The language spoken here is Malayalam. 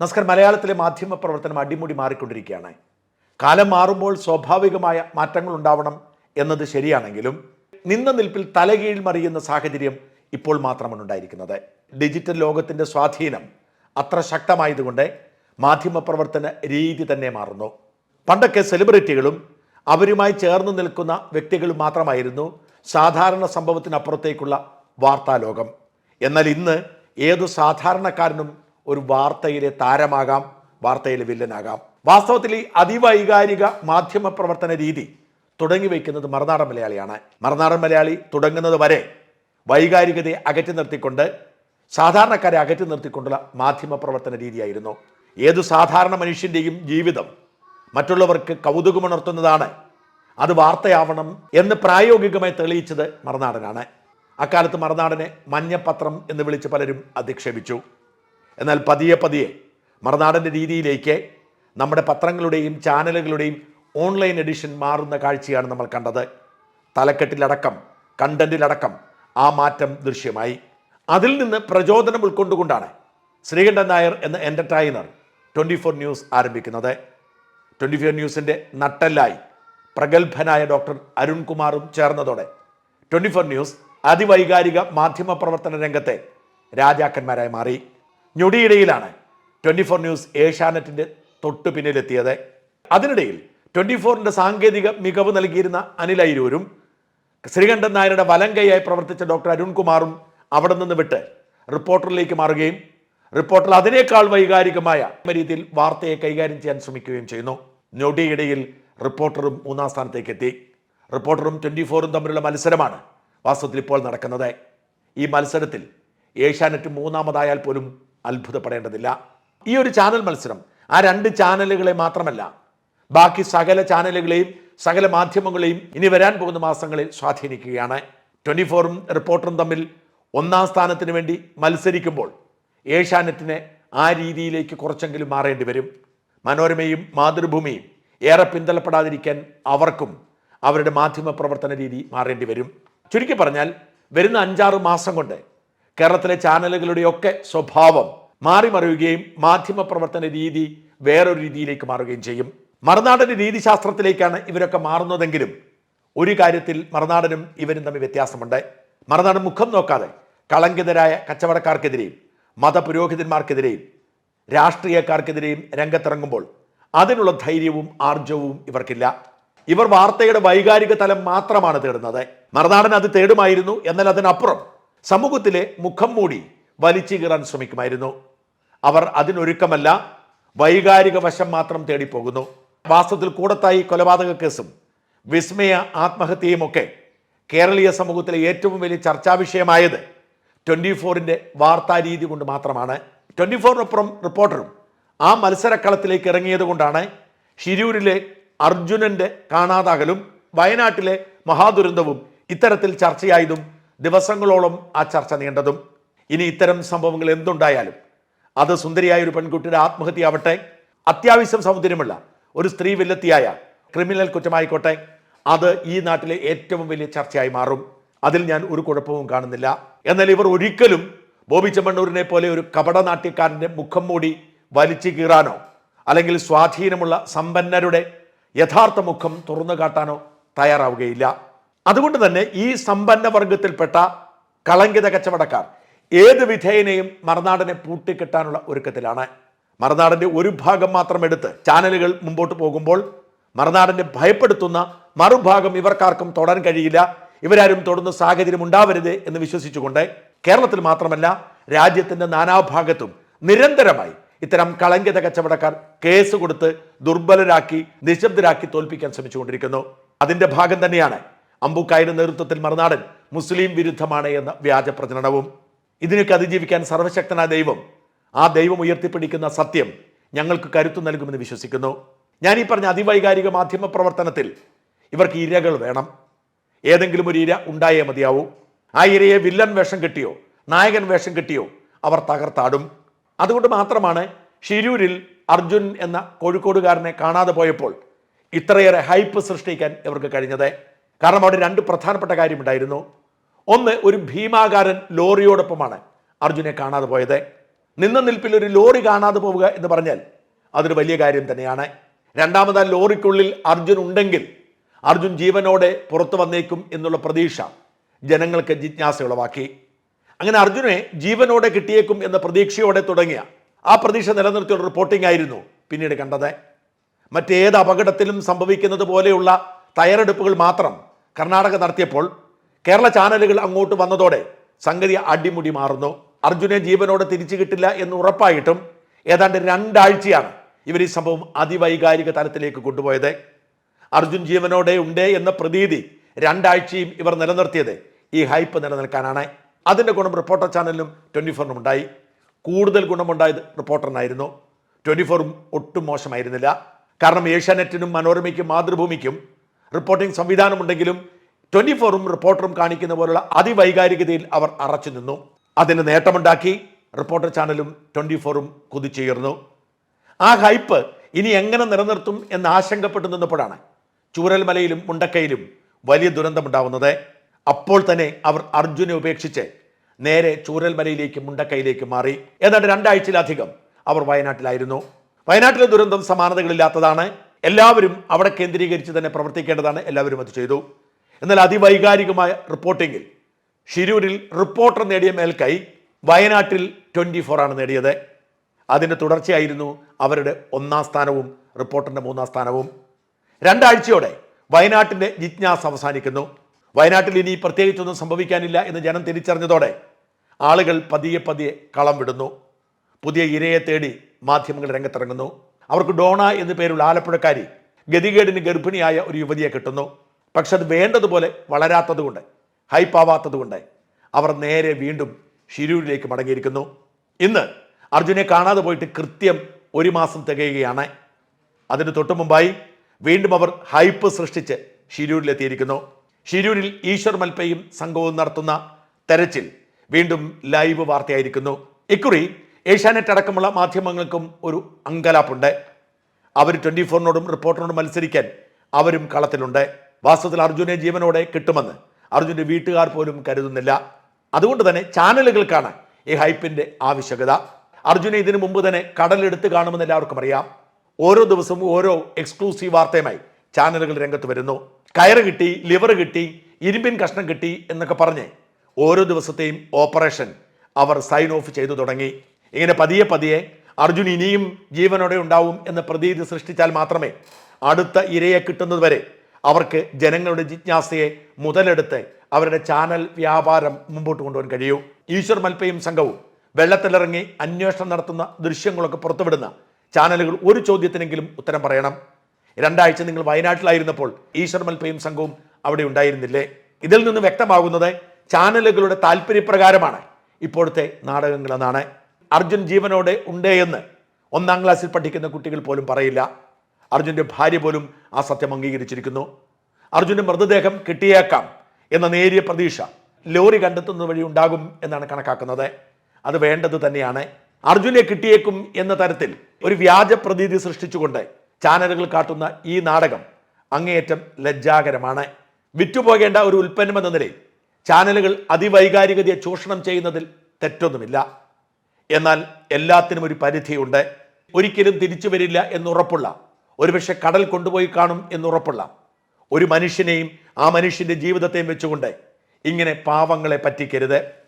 നമസ്കാരം മലയാളത്തിലെ മാധ്യമ പ്രവർത്തനം അടിമുടി മാറിക്കൊണ്ടിരിക്കുകയാണ്. കാലം മാറുമ്പോൾ സ്വാഭാവികമായ മാറ്റങ്ങൾ ഉണ്ടാവണം എന്നത് ശരിയാണെങ്കിലും നിന്ന നിൽപ്പിൽ തലകീഴിൽ മറിയുന്ന സാഹചര്യം ഇപ്പോൾ മാത്രമാണ് ഉണ്ടായിരിക്കുന്നത്. ഡിജിറ്റൽ ലോകത്തിന്റെ സ്വാധീനം അത്ര ശക്തമായതുകൊണ്ട് മാധ്യമ പ്രവർത്തന രീതി തന്നെ മാറുന്നു. പണ്ടൊക്കെ സെലിബ്രിറ്റികളും അവരുമായി ചേർന്ന് നിൽക്കുന്ന വ്യക്തികളും മാത്രമായിരുന്നു സാധാരണ സംഭവത്തിനപ്പുറത്തേക്കുള്ള വാർത്താലോകം. എന്നാൽ ഇന്ന് ഏതു സാധാരണക്കാരനും ഒരു വാർത്തയിലെ താരമാകാം വാർത്തയിലെ വില്ലനാകാം. വാസ്തവത്തിൽ ഈ അതിവൈകാരിക മാധ്യമ പ്രവർത്തന രീതി തുടങ്ങി വയ്ക്കുന്നത് മറുനാടൻ മലയാളിയാണ്. മറുനാടൻ മലയാളി തുടങ്ങുന്നത് വരെ വൈകാരികതയെ അകറ്റി നിർത്തിക്കൊണ്ട് സാധാരണക്കാരെ അകറ്റി നിർത്തിക്കൊണ്ടുള്ള മാധ്യമ പ്രവർത്തന രീതിയായിരുന്നു. ഏതു സാധാരണ മനുഷ്യന്റെയും ജീവിതം മറ്റുള്ളവർക്ക് കൗതുകമുണർത്തുന്നതാണ്. അത് വാർത്തയാവണം എന്ന് പ്രായോഗികമായി തെളിയിച്ചത് മറുനാടനാണ്. അക്കാലത്ത് മറുനാടനെ മഞ്ഞപ്പത്രം എന്ന് വിളിച്ച് പലരും അധിക്ഷേപിച്ചു. എന്നാൽ പതിയെ പതിയെ മറുനാടന്റെ രീതിയിലേക്ക് നമ്മുടെ പത്രങ്ങളുടെയും ചാനലുകളുടെയും ഓൺലൈൻ എഡിഷൻ മാറുന്ന കാഴ്ചയാണ് നമ്മൾ കണ്ടത്. തലക്കെട്ടിലടക്കം കണ്ടന്റിലടക്കം ആ മാറ്റം ദൃശ്യമായി. അതിൽ നിന്ന് പ്രചോദനം ഉൾക്കൊണ്ടുകൊണ്ടാണ് ശ്രീകണ്ഠൻ നായർ എന്ന എന്റർടൈനർ ട്വന്റി ഫോർ ന്യൂസ് ആരംഭിക്കുന്നത്. ട്വന്റി ഫോർ ന്യൂസിന്റെ നട്ടെല്ലായി പ്രഗത്ഭനായ ഡോക്ടർ അരുൺകുമാറും ചേർന്നതോടെ ട്വന്റി ഫോർ ന്യൂസ് അതിവൈകാരിക മാധ്യമ പ്രവർത്തന രംഗത്തെ രാജാക്കന്മാരായി മാറി. ഞൊടിയിടയിലാണ് ട്വന്റി ഫോർ ന്യൂസ് ഏഷ്യാനെറ്റിന്റെ തൊട്ടു പിന്നിലെത്തിയത് അതിനിടയിൽ ട്വന്റി ഫോറിന്റെ സാങ്കേതിക മികവ് നൽകിയിരുന്ന അനിൽ അയിരൂരും ശ്രീകണ്ഠൻ നായരുടെ വലം കൈയായി പ്രവർത്തിച്ച ഡോക്ടർ അരുൺകുമാറും അവിടെ നിന്ന് വിട്ട് റിപ്പോർട്ടറിലേക്ക് മാറുകയും റിപ്പോർട്ടർ അതിനേക്കാൾ വൈകാരികമായ രീതിയിൽ വാർത്തയെ കൈകാര്യം ചെയ്യാൻ ശ്രമിക്കുകയും ചെയ്യുന്നു. ഞൊടിയിടയിൽ റിപ്പോർട്ടറും മൂന്നാം സ്ഥാനത്തേക്ക് എത്തി. റിപ്പോർട്ടറും ട്വന്റി ഫോറും തമ്മിലുള്ള മത്സരമാണ് വാസ്തവത്തിൽ ഇപ്പോൾ നടക്കുന്നത്. ഈ മത്സരത്തിൽ ഏഷ്യാനെറ്റ് മൂന്നാമതായാൽ പോലും അത്ഭുതപ്പെടേണ്ടതില്ല. ഈ ഒരു ചാനൽ മത്സരം ആ രണ്ട് ചാനലുകളെ മാത്രമല്ല ബാക്കി സകല ചാനലുകളെയും സകല മാധ്യമങ്ങളെയും ഇനി വരാൻ പോകുന്ന മാസങ്ങളിൽ സ്വാധീനിക്കുകയാണ്. ട്വന്റി ഫോറും റിപ്പോർട്ടറും തമ്മിൽ ഒന്നാം സ്ഥാനത്തിന് വേണ്ടി മത്സരിക്കുമ്പോൾ ഏഷ്യാനെറ്റിനെ ആ രീതിയിലേക്ക് കുറച്ചെങ്കിലും മാറേണ്ടി വരും. മനോരമയും മാതൃഭൂമിയും ഏറെ പിന്തള്ളപ്പെടാതിരിക്കാൻ അവർക്കും അവരുടെ മാധ്യമ പ്രവർത്തന രീതി മാറേണ്ടി വരും. ചുരുക്കി പറഞ്ഞാൽ വരുന്ന അഞ്ചാറ് മാസം കൊണ്ട് കേരളത്തിലെ ചാനലുകളുടെയൊക്കെ സ്വഭാവം മാറി മറിയുകയും മാധ്യമ പ്രവർത്തന രീതി വേറൊരു രീതിയിലേക്ക് മാറുകയും ചെയ്യും. മറുനാടൻ രീതിശാസ്ത്രത്തിലേക്കാണ് ഇവരൊക്കെ മാറുന്നതെങ്കിലും ഒരു കാര്യത്തിൽ മറുനാടനും ഇവരും തമ്മിൽ വ്യത്യാസമുണ്ട്. മറുനാടൻ മുഖം നോക്കാതെ കളങ്കിതരായ കച്ചവടക്കാർക്കെതിരെയും മതപുരോഹിതന്മാർക്കെതിരെയും രാഷ്ട്രീയക്കാർക്കെതിരെയും രംഗത്തിറങ്ങുമ്പോൾ അതിനുള്ള ധൈര്യവും ആർജവും ഇവർക്കില്ല. ഇവർ വാർത്തയുടെ വൈകാരിക തലം മാത്രമാണ് തേടുന്നത്. മറുനാടൻ അത് തേടുമായിരുന്നു എന്നാൽ അതിനപ്പുറം സമൂഹത്തിലെ മുഖം മൂടി വലിച്ചു കീറാൻ ശ്രമിക്കുമായിരുന്നു. അവർ അതിനൊരുക്കമല്ല വൈകാരിക വശം മാത്രം തേടിപ്പോകുന്നു. വാസ്തവത്തിൽ കൂടത്തായി കൊലപാതക കേസും വിസ്മയ ആത്മഹത്യയുമൊക്കെ കേരളീയ സമൂഹത്തിലെ ഏറ്റവും വലിയ ചർച്ചാ വിഷയമായത് ട്വന്റി ഫോറിന്റെ വാർത്താരീതി കൊണ്ട് മാത്രമാണ്. ട്വന്റി ഫോറിനൊപ്പം റിപ്പോർട്ടറും ആ മത്സരക്കളത്തിലേക്ക് ഇറങ്ങിയത് കൊണ്ടാണ് ഷിരൂരിലെ അർജുനന്റെ കാണാതാകലും വയനാട്ടിലെ മഹാദുരന്തവും ഇത്തരത്തിൽ ചർച്ചയായതും ദിവസങ്ങളോളം ആ ചർച്ച നീണ്ടതും ഇനി ഇത്തരം സംഭവങ്ങൾ എന്തുണ്ടായാലും അത് സുന്ദരിയായ ഒരു പെൺകുട്ടിയുടെ ആത്മഹത്യയാവട്ടെ അത്യാവശ്യം സൗന്ദര്യമുള്ള ഒരു സ്ത്രീ വില്ലത്തിയായ ക്രിമിനൽ കുറ്റമായിക്കോട്ടെ അത് ഈ നാട്ടിലെ ഏറ്റവും വലിയ ചർച്ചയായി മാറും. അതിൽ ഞാൻ ഒരു കുഴപ്പവും കാണുന്നില്ല. എന്നാൽ ഇവർ ഒരിക്കലും ബോബി ചെമ്മണ്ണൂരിനെ പോലെ ഒരു കപടനാട്യക്കാരന്റെ മുഖം മൂടി വലിച്ചു കീറാനോ അല്ലെങ്കിൽ സ്വാധീനമുള്ള സമ്പന്നരുടെ യഥാർത്ഥ മുഖം തുറന്നു കാട്ടാനോ തയ്യാറാവുകയില്ല. അതുകൊണ്ട് തന്നെ ഈ സമ്പന്ന വർഗത്തിൽപ്പെട്ട കളങ്കിത കച്ചവടക്കാർ ഏത് വിധേയനെയും മറുനാടനെ പൂട്ടിക്കെട്ടാനുള്ള ഒരുക്കത്തിലാണ്. മറുനാടന്റെ ഒരു ഭാഗം മാത്രം എടുത്ത് ചാനലുകൾ മുമ്പോട്ട് പോകുമ്പോൾ മറുനാടനെ ഭയപ്പെടുത്തുന്ന മറുഭാഗം ഇവർക്കാർക്കും തൊടാൻ കഴിയില്ല. ഇവരാരും തൊടുന്ന സാഹചര്യം ഉണ്ടാവരുത് എന്ന് വിശ്വസിച്ചുകൊണ്ട് കേരളത്തിൽ മാത്രമല്ല രാജ്യത്തിന്റെ നാനാഭാഗത്തും നിരന്തരമായി ഇത്തരം കളങ്കിത കച്ചവടക്കാർ കേസ് കൊടുത്ത് ദുർബലരാക്കി നിശബ്ദരാക്കി തോൽപ്പിക്കാൻ ശ്രമിച്ചുകൊണ്ടിരിക്കുന്നു. അതിന്റെ ഭാഗം തന്നെയാണ് അമ്പുക്കായുടെ നേതൃത്വത്തിൽ മറുനാടൻ മുസ്ലിം വിരുദ്ധമാണ് എന്ന വ്യാജ പ്രചരണവും. ഇതിനൊക്കെ അതിജീവിക്കാൻ സർവശക്തനായ ദൈവം ആ ദൈവം ഉയർത്തിപ്പിടിക്കുന്ന സത്യം ഞങ്ങൾക്ക് കരുത്തു നൽകുമെന്ന് വിശ്വസിക്കുന്നു. ഞാൻ ഈ പറഞ്ഞ അതിവൈകാരിക മാധ്യമ പ്രവർത്തനത്തിൽ ഇവർക്ക് ഇരകൾ വേണം. ഏതെങ്കിലും ഒരു ഇര ഉണ്ടായേ മതിയാവൂ. ആ ഇരയെ വില്ലൻ വേഷം കിട്ടിയോ നായകൻ വേഷം കിട്ടിയോ അവർ തകർത്താടും. അതുകൊണ്ട് മാത്രമാണ് ഷിരൂരിൽ അർജുൻ എന്ന കോഴിക്കോടുകാരനെ കാണാതെ പോയപ്പോൾ ഇത്രയേറെ ഹൈപ്പ് സൃഷ്ടിക്കാൻ ഇവർക്ക് കഴിഞ്ഞത്. കാരണം അവിടെ രണ്ട് പ്രധാനപ്പെട്ട കാര്യമുണ്ടായിരുന്നു. ഒന്ന് ഒരു ഭീമാകാരൻ ലോറിയോടൊപ്പമാണ് അർജുനെ കാണാതെ പോയത്. നിന്ന നിൽപ്പിൽ ഒരു ലോറി കാണാതെ പോവുക എന്ന് പറഞ്ഞാൽ അതൊരു വലിയ കാര്യം തന്നെയാണ്. രണ്ടാമത് ആ ലോറിക്കുള്ളിൽ അർജുൻ ഉണ്ടെങ്കിൽ അർജുൻ ജീവനോടെ പുറത്തു വന്നേക്കും എന്നുള്ള പ്രതീക്ഷ ജനങ്ങൾക്ക് ജിജ്ഞാസ ഉളവാക്കി അങ്ങനെ അർജുനെ ജീവനോടെ കിട്ടിയേക്കും എന്ന പ്രതീക്ഷയോടെ തുടങ്ങിയ ആ പ്രതീക്ഷ നിലനിർത്തിയുള്ള റിപ്പോർട്ടിംഗ് ആയിരുന്നു പിന്നീട് കണ്ടത്. മറ്റേത് അപകടത്തിലും സംഭവിക്കുന്നത് പോലെയുള്ള തയ്യാറെടുപ്പുകൾ മാത്രം കർണാടക നടത്തിയപ്പോൾ കേരള ചാനലുകൾ അങ്ങോട്ട് വന്നതോടെ സംഗതി അടിമുടി മാറുന്നു. അർജുനെ ജീവനോടെ തിരിച്ചു കിട്ടില്ല എന്ന് ഉറപ്പായിട്ടും ഏതാണ്ട് രണ്ടാഴ്ചയാണ് ഇവർ ഈ സംഭവം അതിവൈകാരിക തലത്തിലേക്ക് കൊണ്ടുപോയത്. അർജുൻ ജീവനോടെ ഉണ്ട് എന്ന പ്രതീതി രണ്ടാഴ്ചയും ഇവർ നിലനിർത്തിയത് ഈ ഹൈപ്പ് നിലനിൽക്കാനാണ്. അതിന്റെ ഗുണം റിപ്പോർട്ടർ ചാനലിനും ട്വന്റി ഫോറിനും ഉണ്ടായി. കൂടുതൽ ഗുണമുണ്ടായത് റിപ്പോർട്ടറിനായിരുന്നു. ട്വന്റി ഫോറും ഒട്ടും മോശമായിരുന്നില്ല. കാരണം ഏഷ്യാനെറ്റിനും മനോരമയ്ക്കും മാതൃഭൂമിക്കും റിപ്പോർട്ടിംഗ് സംവിധാനമുണ്ടെങ്കിലും ട്വന്റി ഫോറും റിപ്പോർട്ടറും കാണിക്കുന്ന പോലുള്ള അതിവൈകാരികതയിൽ അവർ അറച്ചു നിന്നു. അതിന് നേട്ടമുണ്ടാക്കി റിപ്പോർട്ടർ ചാനലും ട്വന്റി ഫോറും കുതിച്ചുയർന്നു. ആ ഹൈപ്പ് ഇനി എങ്ങനെ നിലനിർത്തും എന്ന് ആശങ്കപ്പെട്ടു നിന്നപ്പോഴാണ് ചൂരൽമലയിലും മുണ്ടക്കയിലും വലിയ ദുരന്തമുണ്ടാവുന്നത്. അപ്പോൾ തന്നെ അവർ അർജുനെ ഉപേക്ഷിച്ച് നേരെ ചൂരൽമലയിലേക്ക് മുണ്ടക്കയിലേക്ക് മാറി. ഏതാണ്ട് രണ്ടാഴ്ചയിലധികം അവർ വയനാട്ടിലായിരുന്നു. വയനാട്ടിലെ ദുരന്തം സമാനതകളില്ലാത്തതാണ്. എല്ലാവരും അവിടെ കേന്ദ്രീകരിച്ച് തന്നെ പ്രവർത്തിക്കേണ്ടതാണ്. എല്ലാവരും അത് ചെയ്തു. എന്നാൽ അതിവൈകാരികമായ റിപ്പോർട്ടിങ്ങിൽ ഷിരൂരിൽ റിപ്പോർട്ടർ നേടിയ മേൽക്കൈ വയനാട്ടിൽ ട്വന്റി ആണ് നേടിയത്. അതിന്റെ തുടർച്ചയായിരുന്നു അവരുടെ ഒന്നാം സ്ഥാനവും റിപ്പോർട്ടറിന്റെ മൂന്നാം സ്ഥാനവും. രണ്ടാഴ്ചയോടെ വയനാട്ടിന്റെ ജിജ്ഞാസ അവസാനിക്കുന്നു. വയനാട്ടിൽ ഇനി പ്രത്യേകിച്ചൊന്നും സംഭവിക്കാനില്ല എന്ന് ജനം തിരിച്ചറിഞ്ഞതോടെ ആളുകൾ പതിയെ പതിയെ കളം വിടുന്നു. പുതിയ ഇരയെ തേടി മാധ്യമങ്ങൾ രംഗത്തിറങ്ങുന്നു. അവർക്ക് ഡോണ എന്ന് പേരുള്ള ആലപ്പുഴക്കാരി ഗതികേടിന് ഗർഭിണിയായ ഒരു യുവതിയെ കിട്ടുന്നു. പക്ഷെ അത് വേണ്ടതുപോലെ വളരാത്തതുകൊണ്ട് ഹൈപ്പാവാത്തതുകൊണ്ട് അവർ നേരെ വീണ്ടും ഷിരൂരിലേക്ക് മടങ്ങിയിരിക്കുന്നു. ഇന്ന് അർജുനെ കാണാതെ പോയിട്ട് കൃത്യം ഒരു മാസം തികയുകയാണ്. അതിന് തൊട്ടു മുമ്പായി വീണ്ടും അവർ ഹൈപ്പ് സൃഷ്ടിച്ച് ഷിരൂരിലെത്തിയിരിക്കുന്നു. ഷിരൂരിൽ ഈശ്വർ മൽപ്പയും സംഘവും നടത്തുന്ന തെരച്ചിൽ വീണ്ടും ലൈവ് വാർത്തയായിരിക്കുന്നു. ഇക്കുറി ഏഷ്യാനെറ്റ് അടക്കമുള്ള മാധ്യമങ്ങൾക്കും ഒരു അങ്കലാപ്പുണ്ട്. അവർ ട്വന്റി ഫോറിനോടും റിപ്പോർട്ടറിനോടും മത്സരിക്കാൻ അവരും കളത്തിലുണ്ട്. വാസ്തവത്തിൽ അർജുനെ ജീവനോടെ കിട്ടുമെന്ന് അർജുന്റെ വീട്ടുകാർ പോലും കരുതുന്നില്ല. അതുകൊണ്ട് തന്നെ ചാനലുകൾക്കാണ് ഈ ഹൈപ്പിന്റെ ആവശ്യകത. അർജുനെ ഇതിനു മുമ്പ് തന്നെ കടലെടുത്ത് കാണുമെന്ന് എല്ലാവർക്കും അറിയാം. ഓരോ ദിവസവും ഓരോ എക്സ്ക്ലൂസീവ് വാർത്തയുമായി ചാനലുകൾ രംഗത്ത് വരുന്നു. കയറ് കിട്ടി ലിവർ കിട്ടി ഇരുമ്പിൻ കഷ്ണം കിട്ടി എന്നൊക്കെ പറഞ്ഞ് ഓരോ ദിവസത്തെയും ഓപ്പറേഷൻ അവർ സൈൻ ഓഫ് ചെയ്തു തുടങ്ങി. ഇങ്ങനെ പതിയെ പതിയെ അർജുൻ ഇനിയും ജീവനോടെ ഉണ്ടാവും എന്ന പ്രതീതി സൃഷ്ടിച്ചാൽ മാത്രമേ അടുത്ത ഇരയെ കിട്ടുന്നതുവരെ അവർക്ക് ജനങ്ങളുടെ ജിജ്ഞാസയെ മുതലെടുത്ത് അവരുടെ ചാനൽ വ്യാപാരം മുമ്പോട്ട് കൊണ്ടുപോകാൻ കഴിയൂ. ഈശ്വർ മൽപ്പയും സംഘവും വെള്ളത്തിലിറങ്ങി അന്വേഷണം നടത്തുന്ന ദൃശ്യങ്ങളൊക്കെ പുറത്തുവിടുന്ന ചാനലുകൾ ഒരു ചോദ്യത്തിനെങ്കിലും ഉത്തരം പറയണം. രണ്ടാഴ്ച നിങ്ങൾ വയനാട്ടിലായിരുന്നപ്പോൾ ഈശ്വർ മൽപ്പയും സംഘവും അവിടെ ഉണ്ടായിരുന്നില്ലേ? ഇതിൽ നിന്ന് വ്യക്തമാകുന്നത് ചാനലുകളുടെ താല്പര്യപ്രകാരമാണ്. ഇപ്പോഴത്തെ നാടകങ്ങളെന്നാണ്. അർജുൻ ജീവനോടെ ഉണ്ട് എന്ന് ഒന്നാം ക്ലാസ്സിൽ പഠിക്കുന്ന കുട്ടികൾ പോലും പറയില്ല. അർജുന്റെ ഭാര്യ പോലും ആ സത്യം അംഗീകരിച്ചിരിക്കുന്നു. അർജുന്റെ മൃതദേഹം കിട്ടിയേക്കാം എന്ന നേരിയ പ്രതീക്ഷ ലോറി കണ്ടെത്തുന്ന വഴി ഉണ്ടാകും എന്നാണ് കണക്കാക്കുന്നത്. അത് വേണ്ടത് തന്നെയാണ്. അർജുനെ കിട്ടിയേക്കും എന്ന തരത്തിൽ ഒരു വ്യാജ പ്രതീതി സൃഷ്ടിച്ചുകൊണ്ട് ചാനലുകൾ കാട്ടുന്ന ഈ നാടകം അങ്ങേയറ്റം ലജ്ജാകരമാണ്. വിറ്റുപോകേണ്ട ഒരു ഉൽപ്പന്നം എന്ന നിലയിൽ ചാനലുകൾ അതിവൈകാരികതയെ ചൂഷണം ചെയ്യുന്നതിൽ തെറ്റൊന്നുമില്ല. എന്നാൽ എല്ലാത്തിനും ഒരു പരിധിയുണ്ട്. ഒരിക്കലും തിരിച്ചു വരില്ല എന്നുറപ്പുള്ള ഒരുപക്ഷെ കടൽ കൊണ്ടുപോയി കാണും എന്നുറപ്പുള്ള ഒരു മനുഷ്യനെയും ആ മനുഷ്യന്റെ ജീവിതത്തെയും വെച്ചുകൊണ്ട് ഇങ്ങനെ പാവങ്ങളെ പറ്റിക്കരുത്.